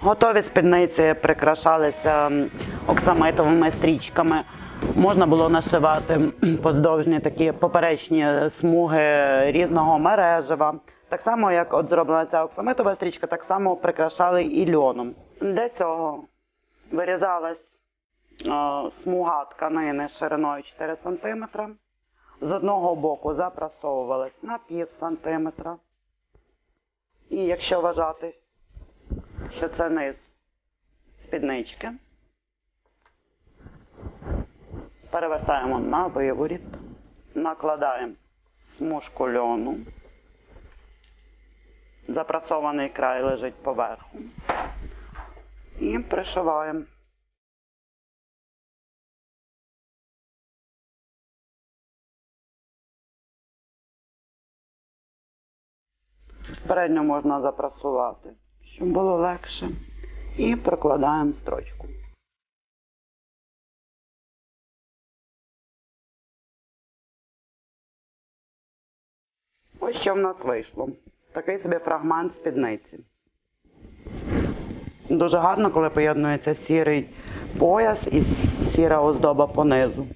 Готові спідниці прикрашалися оксамитовими стрічками. Можна було нашивати поздовжні такі поперечні смуги різного мережева. Так само, як от зроблена ця оксамитова стрічка, так само прикрашали і льоном. Для цього вирізалась смуга тканини шириною 4 см. З одного боку запрасовувалась на пів сантиметра. І якщо вважати, що це низ спіднички, перевертаємо на виворіт, накладаємо смужку льону, запрасований край лежить поверху. І пришиваємо. Передньо можна запрасувати, щоб було легше. І прокладаємо строчку. Ось що в нас вийшло. Такий собі фрагмент спідниці. Дуже гарно, коли поєднується сірий пояс і сіра оздоба понизу.